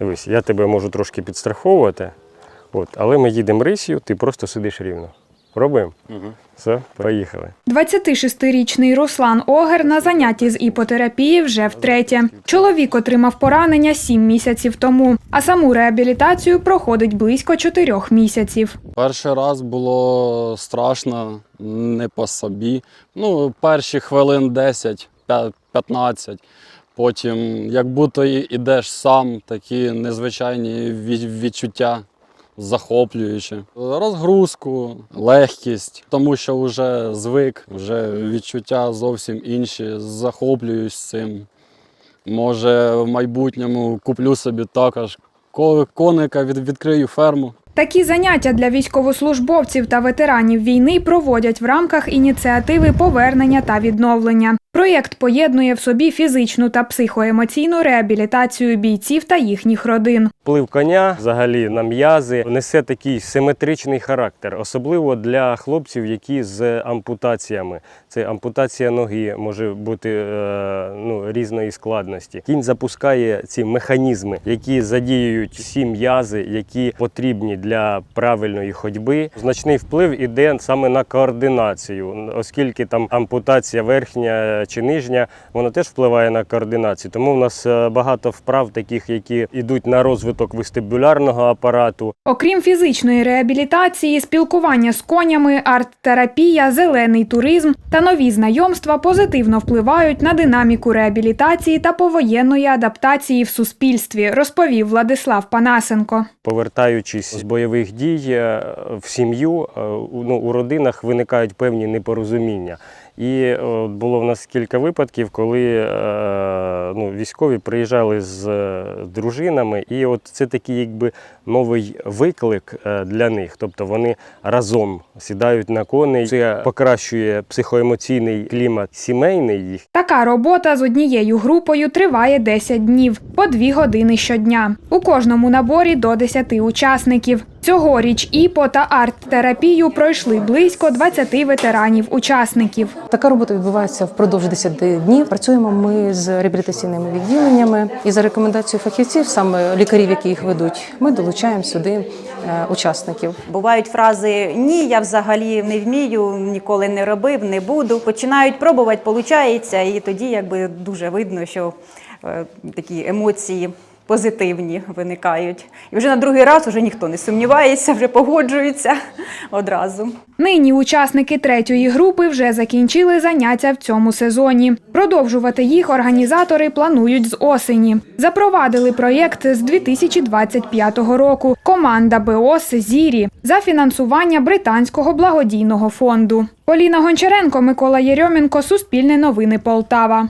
Дивись, я тебе можу трошки підстраховувати, от, але ми їдемо рисію, ти просто сидиш рівно. Пробуємо? Угу. Все, поїхали. 26-річний Руслан Огер на занятті з іпотерапії вже втретє. Чоловік отримав поранення 7 місяців тому, а саму реабілітацію проходить близько 4 місяців. Перший раз було страшно, не по собі. Ну, перші хвилин 10, пя- 15. Потім, як будто ідеш сам, такі незвичайні відчуття, захоплюючі. Розгрузку, легкість, тому що вже звик, вже відчуття зовсім інші, захоплююсь цим. Може, в майбутньому куплю собі також коника, від, відкрию ферму. Такі заняття для військовослужбовців та ветеранів війни проводять в рамках ініціативи повернення та відновлення. Проєкт поєднує в собі фізичну та психоемоційну реабілітацію бійців та їхніх родин. Вплив коня взагалі на м'язи несе такий симетричний характер, особливо для хлопців, які з ампутаціями. Це ампутація ноги може бути е, ну, різної складності. Кінь запускає ці механізми, які задіюють всі м'язи, які потрібні для правильної ходьби. Значний вплив іде саме на координацію, оскільки там ампутація верхня чи нижня, вона теж впливає на координацію. Тому в нас е, багато вправ, таких, які йдуть на розвиток вестибулярного апарату, Окрім фізичної реабілітації, спілкування з конями, арт-терапія, зелений туризм та нові знайомства позитивно впливають на динаміку реабілітації та повоєнної адаптації в суспільстві, розповів Владислав Панасенко. повертаючись з бойових дій е, в сім'ю, е, ну, у родинах виникають певні непорозуміння. І е, от було в нас кілька випадків, коли е, ну, військові приїжджали з е, дружинами, і от це такий якби новий виклик е, для них. Тобто вони разом сідають на коней. Це покращує психоемоційний клімат сімейний їх. Така робота з однією групою триває 10 днів по 2 години щодня. У кожному наборі до 10 учасників. Цьогоріч ІПО та арт-терапію пройшли близько 20 ветеранів-учасників. Така робота відбувається впродовж 10 днів. Працюємо ми з реабілітаційними відділеннями і за рекомендацією фахівців, саме лікарів, які їх ведуть, ми долучаємо сюди е, учасників. Бувають фрази Ні, я взагалі не вмію, ніколи не робив, не буду. Починають пробувати, получається, і тоді якби дуже видно, що е, такі емоції. Позитивні виникають. І вже на другий раз вже ніхто не сумнівається, вже погоджується одразу. Нині учасники третьої групи вже закінчили заняття в цьому сезоні. Продовжувати їх організатори планують з осені. Запровадили проєкт з 2025 року. Команда БОС Зірі за фінансування британського благодійного фонду. Поліна Гончаренко, Микола Єрьоменко, Суспільне новини Полтава.